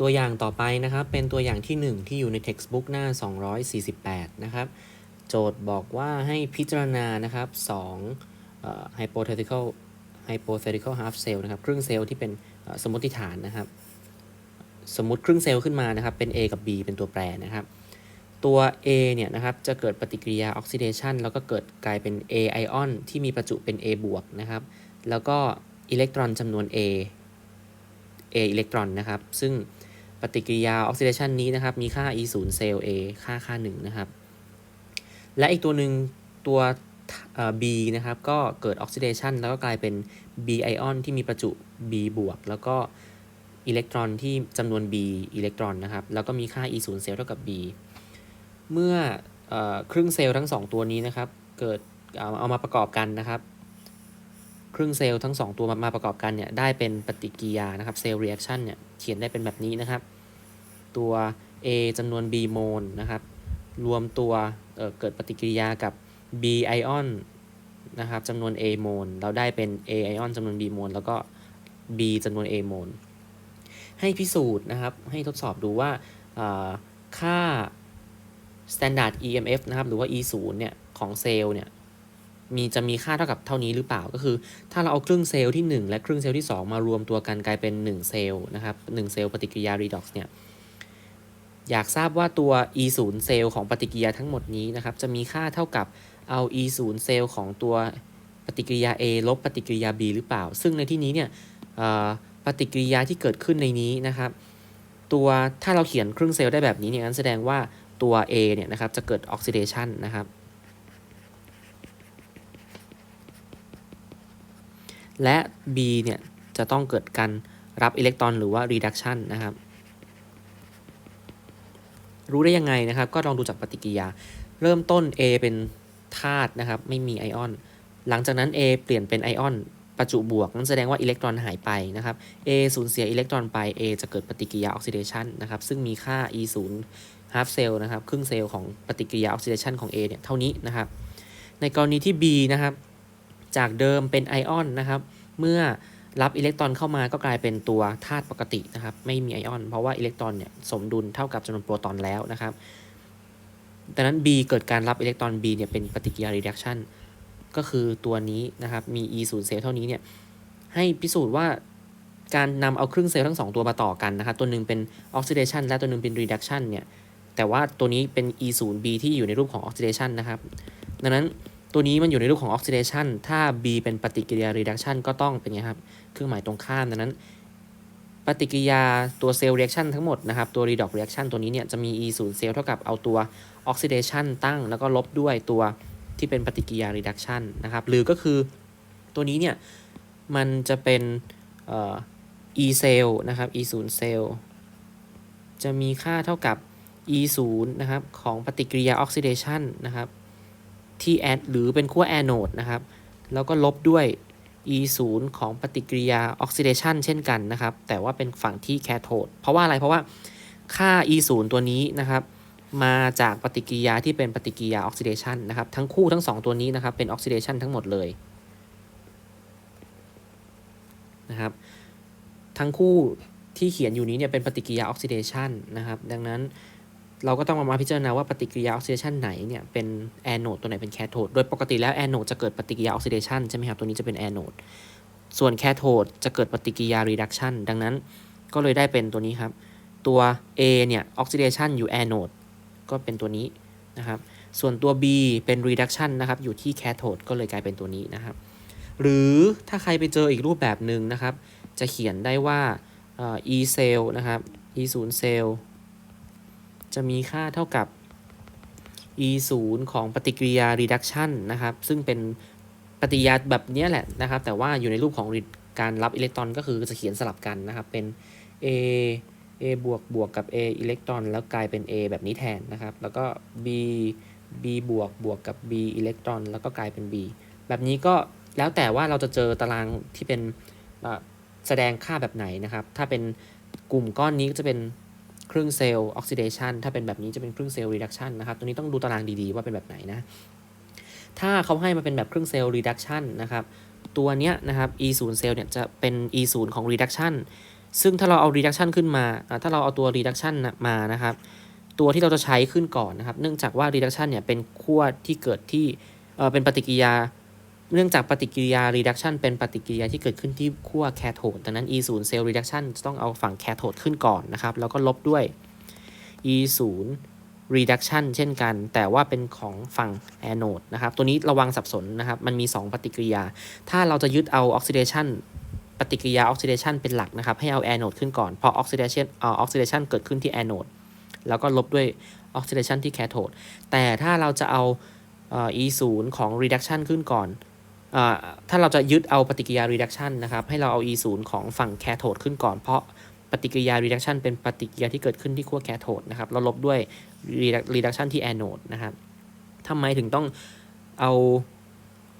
ตัวอย่างต่อไปนะครับ เป็นตัวอย่างที่ 1 ที่อยู่ใน textbook หน้า 248 นะครับ โจทย์บอกว่าให้พิจารณานะครับ2เอ่อ hypothetical hypothetical half cell นะครับ ครึ่งเซลล์ที่เป็นสมมติฐานนะครับ สมมติครึ่งเซลล์ขึ้นมานะครับ เป็น A กับ B เป็นตัวแปรนะครับ ตัว A เนี่ยนะครับ จะเกิดปฏิกิริยาออกซิเดชันแล้วก็เกิดกลายเป็น A ไอออนที่มีประจุเป็น A บวกนะครับ แล้วก็อิเล็กตรอนจำนวน A A อิเล็กตรอนนะครับ ซึ่ง ปฏิกิริยาออกซิเดชันนี้นะครับมีค่า E 0เซลล์ A ค่าค่า1นะครับ และอีกตัวหนึ่งตัว B นะครับก็เกิดออกซิเดชันแล้วก็กลายเป็น B ไอออนที่มีประจุ B บวก แล้วก็อิเล็กตรอนที่จำนวน B อิเล็กตรอนนะครับแล้วก็มีค่า E 0เซลล์เท่ากับ B เมื่อออครึ่งเซลล์ทั้ง 2 ตัวนี้นะครับเกิดเอาเอามาประกอบกันนะครับ ครึ่งเซลล์ทั้ง 2 ตัวมามาประกอบกันเนี่ยได้เป็นปฏิกิริยานะครับเซลล์เรีแอคชั่นเนี่ยเขียนได้เป็นแบบนี้นะครับ ตัว A จำนวน B โมลนะครับ รวมตัวเเกิดปฏิกิริยากับ B ไอออนนะครับจำนวน A โมลเราได้เป็น A ไอออนจำนวน B โมลแล้วก็ B จำนวน A โมลให้พิสูจน์นะครับ ให้ทดสอบดูว่าค่า standard EMF นะครับ หรือว่า E 0เนี่ย ของเซลล์เนี่ย มีจะมีค่าเท่ากับเท่านี้หรือเปล่า ก็คือ ถ้าเราเอาครึ่งเซลล์ที่ 1 และครึ่งเซลล์ที่ 2 มารวมตัวกันกลายเป็น 1 เซลล์นะครับ1เซลล์ปฏิกิริยา redox เนี่ย อยากทราบว่าตัว E 0เซลล์ของปฏิกิริยาทั้งหมดนี้นะครับ จะมีค่าเท่ากับเอา E 0เซลล์ของตัวปฏิกิริยา A ลบปฏิกิริยา B หรือเปล่า ซึ่งในที่นี้เนี่ยปฏิกิริยาที่เกิดขึ้นในนี้นะครับ ตัวถ้าเราเขียนครึ่งเซลล์ได้แบบนี้เนี่ยงั้นแสดงว่าตัว A เนี่ยนะครับจะเกิดออกซิเดชันนะครับ และ B เนี่ยจะต้องเกิดการรับอิเล็กตรอนหรือว่า reduction นะครับ รู้ได้ยังไงนะครับ ก็ลองดูจากปฏิกิริยา เริ่มต้น A เป็นธาตุนะครับ ไม่มีไอออน หลังจากนั้น A เปลี่ยนเป็นไอออนประจุบวก นั่นแสดงว่าอิเล็กตรอนหายไปนะครับ A สูญเสียอิเล็กตรอนไป A จะเกิดปฏิกิริยาออกซิเดชันนะครับ ซึ่งมีค่า E 0 half cell นะครับ ครึ่งเซลล์ของปฏิกิริยาออกซิเดชันของ A เนี่ย เท่านี้นะครับ ในกรณีที่ B นะครับ จากเดิมเป็นไอออนนะครับ เมื่อ รับอิเล็กตรอนเข้ามาก็กลายเป็นตัวธาตุปกตินะครับ ไม่มีไอออน เพราะว่าอิเล็กตรอนเนี่ยสมดุลเท่ากับจำนวนโปรตอนแล้วนะครับดังนั้น B เกิดการรับอิเล็กตรอน B เนี่ยเป็นปฏิกิริยา reduction ก็คือตัวนี้นะครับมี E 0เซลล์เท่านี้เนี่ยให้พิสูจน์ว่าการนำเอาครึ่งเซลล์ทั้งสองตัวมาต่อกันนะครับ ตัวหนึ่งเป็น oxidation และตัวหนึ่งเป็น reduction เนี่ยแต่ว่าตัวนี้เป็น E 0 B ที่อยู่ในรูปของ oxidation นะครับ ดังนั้น ตัวนี้มันอยู่ในรูปของ oxidation ถ้า B เป็นปฏิกิริยา reduction ก็ต้องเป็นไงครับ เครื่องหมายตรงข้ามดังนั้น ปฏิกิริยาตัวเซลล์ reaction ทั้งหมดนะครับ ตัว redox reaction ตัวนี้เนี่ยจะมี E 0เซลล์เท่ากับเอาตัว oxidation ตั้งแล้วก็ลบด้วยตัวที่เป็นปฏิกิริยา reduction นะครับ หรือก็คือตัวนี้เนี่ยมันจะเป็นเอ่อ E cell นะครับ E 0 cell จะมีค่าเท่ากับ E 0นะครับของปฏิกิริยา oxidation นะครับ ที่แอดหรือเป็นขั้วแอนโดนะครับ แล้วก็ลบด้วย E 0ของปฏิกิริยา oxidation เช่นกันนะครับ แต่ว่าเป็นฝั่งที่แคโทด เพราะว่าอะไร เพราะว่าค่า E 0ตัวนี้นะครับ มาจากปฏิกิริยาที่เป็นปฏิกิริยา oxidation นะครับ ทั้งคู่ทั้งสองตัวนี้นะครับ เป็น oxidation ทั้งหมดเลยนะครับ ทั้งคู่ที่เขียนอยู่นี้เนี่ยเป็นปฏิกิริยาออกซิเดชันนะครับ ดังนั้น เราก็ต้องมาพิจารณาว่าปฏิกิริยาออกซิเดชันไหนเนี่ยเป็นแอนโดตัวไหนเป็นแคโทดโดยปกติแล้วแอนโดจะเกิดปฏิกิริยาออกซิเดชันใช่ไหมครับตัวนี้จะเป็นแอนโดส่วนแคโทดจะเกิดปฏิกิริยารีดักชันดังนั้นก็เลยได้เป็นตัวนี้ครับ ตัว A เนี่ยออกซิเดชันอยู่แอนโดก็เป็นตัวนี้นะครับส่วนตัว B เป็น reduction นะครับ อยู่ที่แคโทดก็เลยกลายเป็นตัวนี้นะครับ หรือถ้าใครไปเจออีกรูปแบบหนึ่งนะครับ จะเขียนได้ว่า e cell นะครับ e 0 cell จะมีค่าเท่ากับ e 0ของปฏิกิริยา reduction นะครับ ซึ่งเป็นปฏิกิริยาแบบนี้แหละนะครับ แต่ว่าอยู่ในรูปของการรับอิเล็กตรอนก็คือจะเขียนสลับกันนะครับ เป็น a a บวกบวกกับ a อิเล็กตรอนแล้วกลายเป็น a แบบนี้แทนนะครับ แล้วก็ b b บวกบวกกับ b อิเล็กตรอนแล้วก็กลายเป็น b แบบนี้ก็แล้วแต่ว่าเราจะเจอตารางที่เป็นแสดงค่าแบบไหนนะครับ ถ้าเป็นกลุ่มก้อนนี้ก็จะเป็น ครึ่งเซลล์ออกซิเดชันถ้าเป็นแบบนี้จะเป็นครึ่งเซลล์รีดักชันนะครับตัวนี้ต้องดูตารางดีๆว่าเป็นแบบไหนนะ ถ้าเขาให้มาเป็นแบบครึ่งเซลล์รีดักชันนะครับ ตัวเนี้ยนะครับ e 0เซลล์เนี่ยจะเป็น e 0ของ reduction ซึ่งถ้าเราเอา reduction ขึ้นมา ถ้าเราเอาตัว reduction นมานะครับ ตัวที่เราจะใช้ขึ้นก่อนนะครับ เนื่องจากว่า reduction เนี่ยเป็นขั้วที่เกิดที่เเป็นปฏิกิริยา เนื่องจากปฏิกิริยา reduction เป็นปฏิกิริยาที่เกิดขึ้นที่ขั้วแคโทดดังนั้น e 0 cell reduction ต้องเอาฝั่งแคโทดขึ้นก่อนนะครับ แล้วก็ลบด้วย e 0 reduction เช่นกัน แต่ว่าเป็นของฝั่ง anode นะครับ ตัวนี้ระวังสับสนนะครับ มันมี 2 ปฏิกิริยา ถ้าเราจะยึดเอา oxidation ปฏิกิริยา oxidation เป็นหลักนะครับ ให้เอา anode ขึ้นก่อน พอ oxidation เอ่อ oxidation เกิดขึ้นที่ anode แล้วก็ลบด้วย oxidation ที่ cathode แต่ถ้าเราจะเอา e 0ของ reduction ขึ้นก่อน ถ้าเราจะยึดเอาปฏิกิริยา reduction นะครับ ให้เราเอา e 0ของฝั่งแคโทดขึ้นก่อน เพราะปฏิกิริยา reduction เป็นปฏิกิริยาที่เกิดขึ้นที่ขั้วแคโทดนะครับ เราลบด้วย reduction ที่ anode นะครับทำไมถึงต้องเอา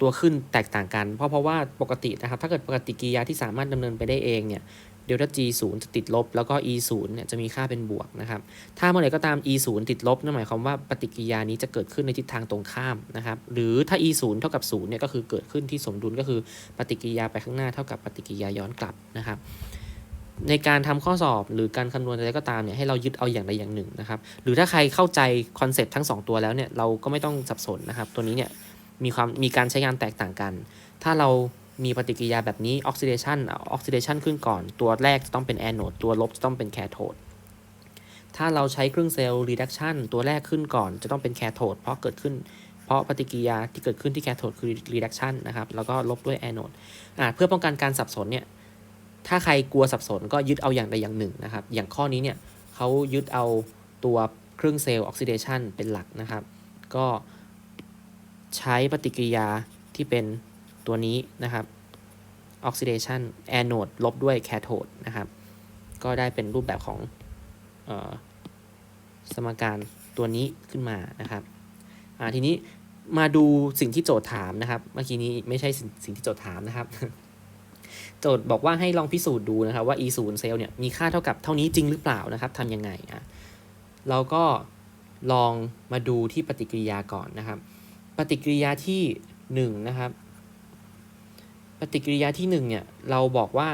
ตัวขึ้นแตกต่างกัน เพราะเพราะว่าปกตินะครับ ถ้าเกิดปฏิกิริยาที่สามารถดำเนินไปได้เองเนี่ย เดลต้า G 0จะติดลบ แล้วก็ E 0เนี่ยจะมีค่าเป็นบวกนะครับ ถ้าเมื่อไหร่ก็ตาม E 0ติดลบนั่นหมายความว่าปฏิกิริยานี้จะเกิดขึ้นในทิศทางตรงข้ามนะครับ หรือถ้า E 0เท่ากับ0เนี่ยก็คือเกิดขึ้นที่สมดุลก็คือปฏิกิริยาไปข้างหน้าเท่ากับปฏิกิริยาย้อนกลับนะครับในการทำข้อสอบหรือการคำนวณอะไรก็ตามเนี่ยให้เรายึดเอาอย่างใดอย่างหนึ่งนะครับ หรือถ้าใครเข้าใจคอนเซปต์ทั้งสองตัวแล้วเนี่ยเราก็ไม่ต้องสับสนนะครับ ตัวนี้เนี่ยมีความมีการใช้งานแตกต่างกัน ถ้าเรา มีปฏิกิริยาแบบนี้ออกซิเดชันออกซิเดชันขึ้นก่อน ตัวแรกจะต้องเป็นแอนโ e ตัวลบจะต้องเป็นแคโทดถ้าเราใช้เครื่องเซลล์รีดักชันตัวแรกขึ้นก่อนจะต้องเป็นแคโทดเพราะเกิดขึ้น เพราะปฏิกิริยาที่เกิดขึ้นที่แคโทดคือรีดักชันนะครับ แล้วก็ลบด้วยแอนโ e อ่าเพื่อป้องกันการสับสนเนี่ย ถ้าใครกลัวสับสนก็ยึดเอาอย่างใดอย่างหนึ่งนะครับ อย่างข้อนี้เนี่ยเขายึดเอาตัวเครื่องเซลล์ออกซิเดชันเป็นหลักนะครับ ก็ใช้ปฏิกิริยาที่เป็น ตัวนี้นะครับออกซิเดชันแอนโ e ลบด้วยแคโทดนะครับ ก็ได้เป็นรูปแบบของออสมการตัวนี้ขึ้นมานะครับทีนี้มาดูสิ่งที่โจทย์ถามนะครับ เมื่อกี้นี้ไม่ใช่สิ่งสิ่งที่โจทย์ถามนะครับ โจทย์บอกว่าให้ลองพิสูจน์ดูนะครับว่า e 0เซลล์เนี่ยมีค่าเท่ากับเท่านี้จริงหรือเปล่านะครับทำยังไงอะเราก็ลองมาดูที่ปฏิกิริยาก่อนนะครับ ปฏิกิริยาที่1นะครับ ฏิกิริยาที่ 1 เนี่ยเราบอกว่า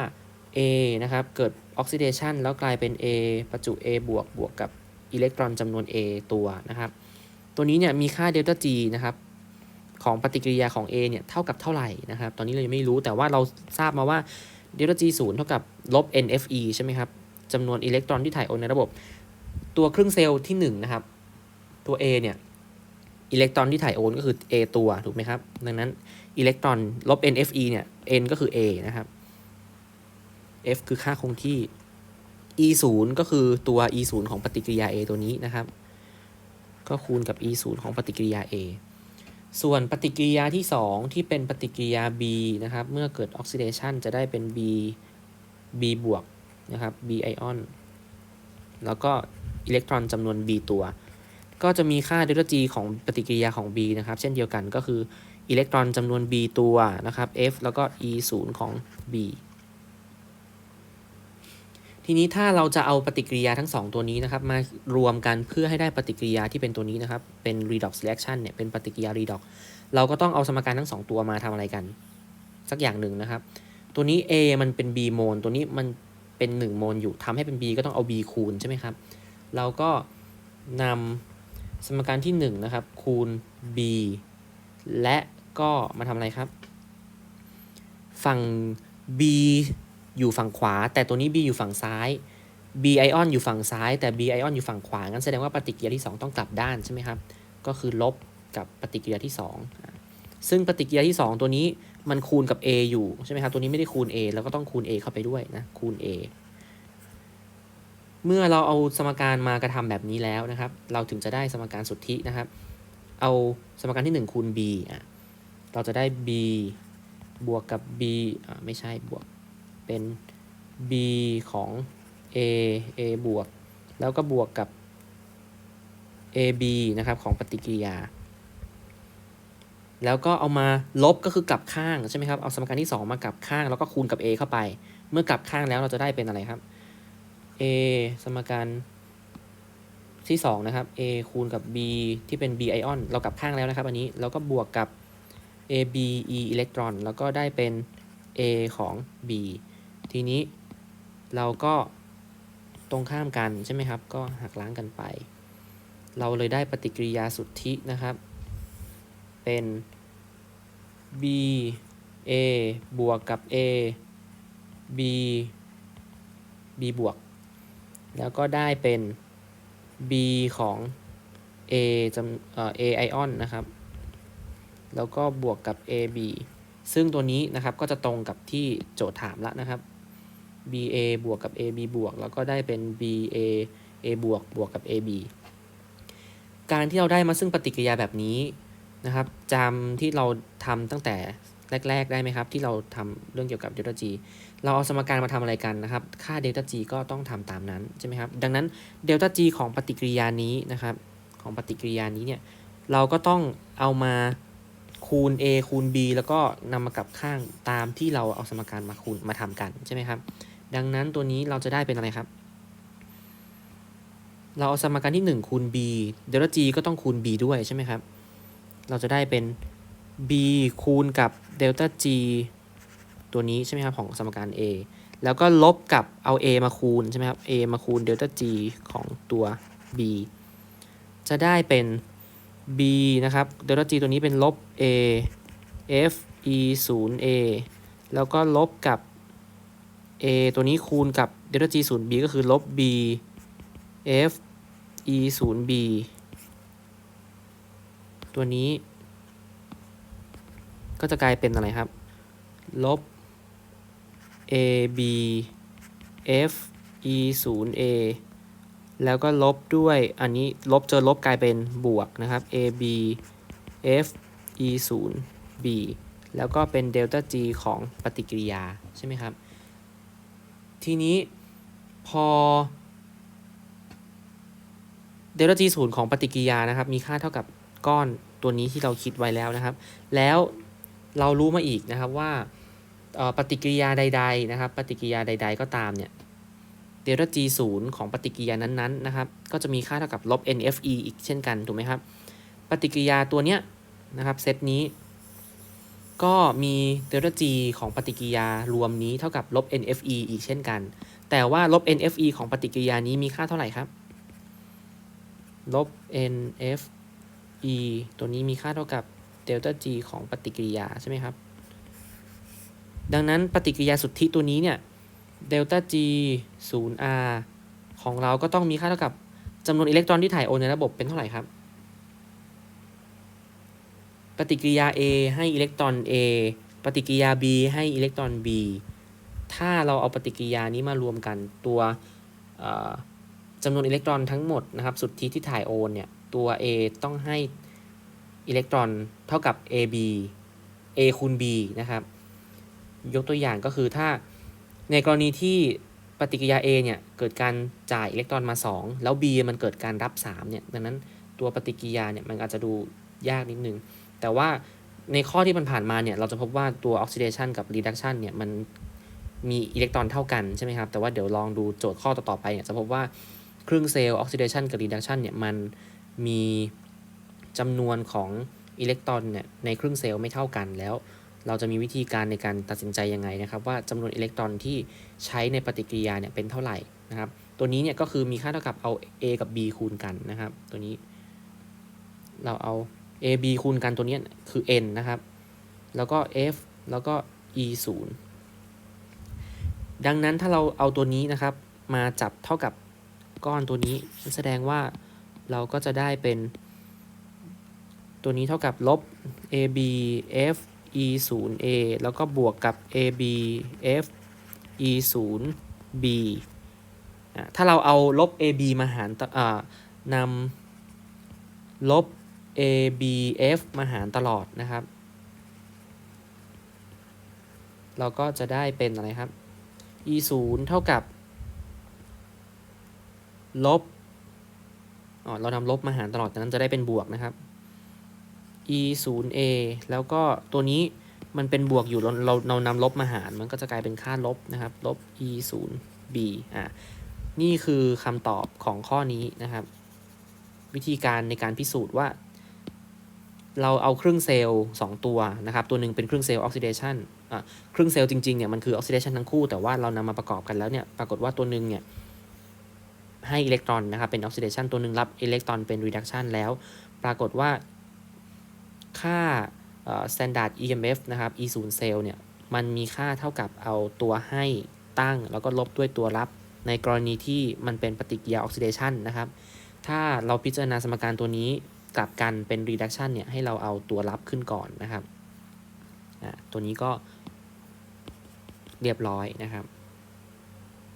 A นะครับเกิดออกซิเดชันแล้วกลายเป็น A ประจุ A บวกบวกกับอิเล็กตรอนจำนวน A ตัวนะครับ ตัวนี้เนี่ยมีค่าเดลต้า G นะครับของปฏิกิริยาของ A เนี่ยเท่ากับเท่าไหร่นะครับ ตอนนี้เรายังไม่รู้แต่ว่าเราทราบมาว่าเดลต้า G 0เท่ากับลบ NFE ใช่ไหมครับจำนวนอิเล็กตรอนที่ถ่ายโอนในระบบ ตัวครึ่งเซลล์ที่1นะครับตัว A เนี่ย อิเล็กตรอนที่ถ่ายโอนก็คือ A ตัวถูกไหมครับ ดังนั้นอิเล็กตรอนลบ NFE เนี่ย N ก็คือ A นะครับ F คือค่าคงที่ E 0ก็คือตัว E 0ของปฏิกิริยา A ตัวนี้นะครับ ก็คูณกับ E 0ของปฏิกิริยา A ส่วนปฏิกิริยาที่ 2 ที่เป็นปฏิกิริยา B นะครับ เมื่อเกิดออกซิเดชันจะได้เป็น B B บวกนะครับ B ไอออนแล้วก็อิเล็กตรอนจำนวน B ตัว ก็จะมีค่าเดลต้า G ของปฏิกิริยาของ B นะครับ เช่นเดียวกันก็คืออิเล็กตรอนจำนวน B ตัวนะครับ F แล้วก็ E 0ของ B ทีนี้ถ้าเราจะเอาปฏิกิริยาทั้ง 2 ตัวนี้นะครับ มารวมกันเพื่อให้ได้ปฏิกิริยาที่เป็นตัวนี้นะครับ เป็น redox reaction เนี่ยเป็นปฏิกิริยา redox เราก็ต้องเอาสมการทั้ง 2 ตัวมาทำอะไรกัน สักอย่างหนึ่งนะครับ ตัวนี้ A มันเป็น B โมลตัวนี้มันเป็น 1 โมลอยู่ทำให้เป็น B ก็ต้องเอา B คูณใช่ไหมครับ เราก็นำ สมการที่1นะครับคูณ B และก็มาทำอะไรครับ ฝั่ง B อยู่ฝั่งขวา แต่ตัวนี้ B อยู่ฝั่งซ้าย B ไอออนอยู่ฝั่งซ้าย แต่ B ไอออนอยู่ฝั่งขวา งั้นแสดงว่าปฏิกิริยาที่ 2 ต้องกลับด้านใช่ไหมครับ ก็คือลบกับปฏิกิริยาที่2อะซึ่งปฏิกิริยาที่ 2 ตัวนี้มันคูณกับ A อยู่ใช่ไหมครับ ตัวนี้ไม่ได้คูณ A แล้วก็ต้องคูณ A เข้าไปด้วยนะ คูณ A เมื่อเราเอาสมการมากระทำแบบนี้แล้วนะครับ เราถึงจะได้สมการสุทธินะครับ เอาสมการที่ 1 คูณ b อะ เราจะได้ b บวกกับ b อ่าไม่ใช่บวก เป็น b ของ a a บวก แล้วก็บวกกับ ab นะครับของปฏิกิริยา แล้วก็เอามาลบก็คือกลับข้างใช่ไหมครับ เอาสมการที่ 2 มากลับข้างแล้วก็คูณกับ a เข้าไป เมื่อกลับข้างแล้วเราจะได้เป็นอะไรครับ a สมการที่ 2 นะครับ a คูณกับ b ที่เป็น b ไอออนเรากลับข้างแล้วนะครับ อันนี้แล้วก็บวกกับ a b e อิเล็กตรอนแล้วก็ได้เป็น a ของ b ทีนี้เราก็ตรงข้ามกันใช่ไหมครับ ก็หักล้างกันไป เราเลยได้ปฏิกิริยาสุทธินะครับ เป็น b a บวกกับ a b b บวก แล้วก็ได้เป็น b ของ a จำเอ่อ a ไอออนนะครับ แล้วก็บวกกับ ab ซึ่งตัวนี้นะครับก็จะตรงกับที่โจทย์ถามแล้วนะครับ ba บวกกับ ab บวก แล้วก็ได้เป็น ba a บวกบวกกับ ab การที่เราได้มาซึ่งปฏิกิริยาแบบนี้นะครับจำที่เราทำตั้งแต่ แรก ๆ ได้ไหมครับ ที่เราทำเรื่องเกี่ยวกับ delta g เราเอาสมการมาทำอะไรกันนะครับ ค่า delta g ก็ต้องทำตามนั้นใช่ไหมครับ ดังนั้น delta g ของปฏิกิริยานี้นะครับ ของปฏิกิริยานี้เนี่ยเราก็ต้องเอามาคูณ a คูณ b แล้วก็นำมากลับข้างตามที่เราเอาสมการมาคูณมาทำกันใช่ไหมครับ ดังนั้นตัวนี้เราจะได้เป็นอะไรครับ เราเอาสมการที่ 1 คูณ b เดลต้า g ก็ต้องคูณ b ด้วยใช่ไหมครับ เราจะได้เป็น b คูณกับ เดลต้า g ตัวนี้ใช่ไหมครับของสมการ a แล้วก็ลบกับเอา a มาคูณใช่ไหมครับ a มาคูณเดลต้า g ของตัว b จะได้เป็น b นะครับเดลต้า g ตัวนี้เป็นลบ a f e 0 a แล้วก็ลบกับ a ตัวนี้คูณกับเดลต้า g 0 b ก็คือลบ b f e 0 b ตัวนี้ ก็จะกลายเป็นอะไรครับ ลบ a b f e 0 a แล้วก็ลบด้วยอันนี้ลบเจอลบกลายเป็นบวกนะครับ a b f e 0 b แล้วก็เป็นเดลต้า g ของปฏิกิริยาใช่ไหมครับ ทีนี้พอเดลต้า g 0ของปฏิกิริยานะครับ มีค่าเท่ากับก้อนตัวนี้ที่เราคิดไว้แล้วนะครับ แล้ว เรารู้มาอีกนะครับว่าปฏิกิริยาใด ๆ นะครับ ปฏิกิริยาใด ๆ ก็ตามเนี่ยเดลต้า g 0ของปฏิกิริยานั้นๆนะครับ ก็จะมีค่าเท่ากับลบ nfe อีกเช่นกันถูกไหมครับ ปฏิกิริยาตัวเนี้ยนะครับเซตนี้ ก็มีเดลต้า g ของปฏิกิริยารวมนี้เท่ากับลบ nfe อีกเช่นกัน แต่ว่าลบ nfe ของปฏิกิริยานี้มีค่าเท่าไหร่ครับ ลบ nfe ตัวนี้มีค่าเท่ากับ เดลต้า g ของปฏิกิริยาใช่ไหมครับ ดังนั้นปฏิกิริยาสุทธิตัวนี้เนี่ยเดลต้า g 0 r ของเราก็ต้องมีค่าเท่ากับจำนวนอิเล็กตรอนที่ถ่ายโอนในระบบเป็นเท่าไหร่ครับ ปฏิกิริยา A ให้อิเล็กตรอน A ปฏิกิริยา B ให้อิเล็กตรอน B ถ้าเราเอาปฏิกิริยานี้มารวมกันตัวจำนวนอิเล็กตรอนทั้งหมดนะครับ สุทธิที่ถ่ายโอนเนี่ย ตัว A ต้องให้ อิเล็กตรอนเท่ากับ AB A คูณ B นะครับ ยกตัวอย่างก็คือถ้าในกรณีที่ปฏิกิริยา A เนี่ยเกิดการจ่ายอิเล็กตรอนมา 2 แล้ว B มันเกิดการรับ3เนี่ยดังนั้นตัวปฏิกิริยาเนี่ยมันอาจจะดูยากนิดนึง แต่ว่าในข้อที่มันผ่านมาเนี่ยเราจะพบว่าตัว oxidation กับ reduction เนี่ยมันมีอิเล็กตรอนเท่ากันใช่ไหมครับ แต่ว่าเดี๋ยวลองดูโจทย์ข้อต่อๆไปเนี่ยจะพบว่าครึ่งเซลล์ oxidation กับ reduction เนี่ยมันมี จำนวนของอิเล็กตรอนเนี่ยในครึ่งเซลล์ไม่เท่ากันแล้ว เราจะมีวิธีการในการตัดสินใจยังไงนะครับ ว่าจำนวนอิเล็กตรอนที่ใช้ในปฏิกิริยาเนี่ยเป็นเท่าไหร่นะครับ ตัวนี้เนี่ยก็คือมีค่าเท่ากับเอา a กับ b คูณกันนะครับ ตัวนี้ เราเอา a b คูณกันตัวนี้คือ n นะครับ แล้วก็ f แล้วก็ e 0ดังนั้นถ้าเราเอาตัวนี้นะครับ มาจับเท่ากับก้อนตัวนี้แสดงว่าเราก็จะได้เป็น ตัวนี้เท่ากับลบ ab f e 0 a แล้วก็บวกกับ ab f e 0 b ถ้าเราเอาลบ ab มาหารนำลบ ab f มาหารตลอดนะครับ เราก็จะได้เป็นอะไรครับ e 0เท่ากับ ลบ อ๋อ เรานำลบมาหารตลอดดังนั้นจะได้เป็นบวกนะครับ e 0 a แล้วก็ตัวนี้มันเป็นบวกอยู่เราเราเรานำลบมาหาร มันก็จะกลายเป็นค่าลบนะครับ ลบ e 0 b อะนี่คือคำตอบของข้อนี้นะครับ วิธีการในการพิสูจน์ว่า เราเอาเครึ่องเซลล์2ตัวนะครับ ตัวหนึ่งเป็นเครึ่องเซลล์ออกซิเดชันอะเครึ่องเซลล์จริงๆเนี่ยมันคือออกซิเดชันทั้งคู่แต่ว่าเรานำมาประกอบกันแล้วเนี่ยปรากฏว่าตัวหนึ่งเนี่ยให้อิเล็กตรอนนะครับเป็นออกซิเดชันตัวหนึ่งรับอิเล็กตรอนเป็นรีดักชันแล้ว ปรากฏว่า ค่า standard EMF นะครับ E 0เซลล์เนี่ยมันมีค่าเท่ากับเอาตัวให้ตั้ง แล้วก็ลบด้วยตัวรับ ในกรณีที่มันเป็นปฏิกิริยาออกซิเดชันนะครับ ถ้าเราพิจารณาสมการตัวนี้กลับกันเป็น reduction เนี่ยให้เราเอาตัวรับขึ้นก่อนนะครับอะตัวนี้ก็เรียบร้อยนะครับ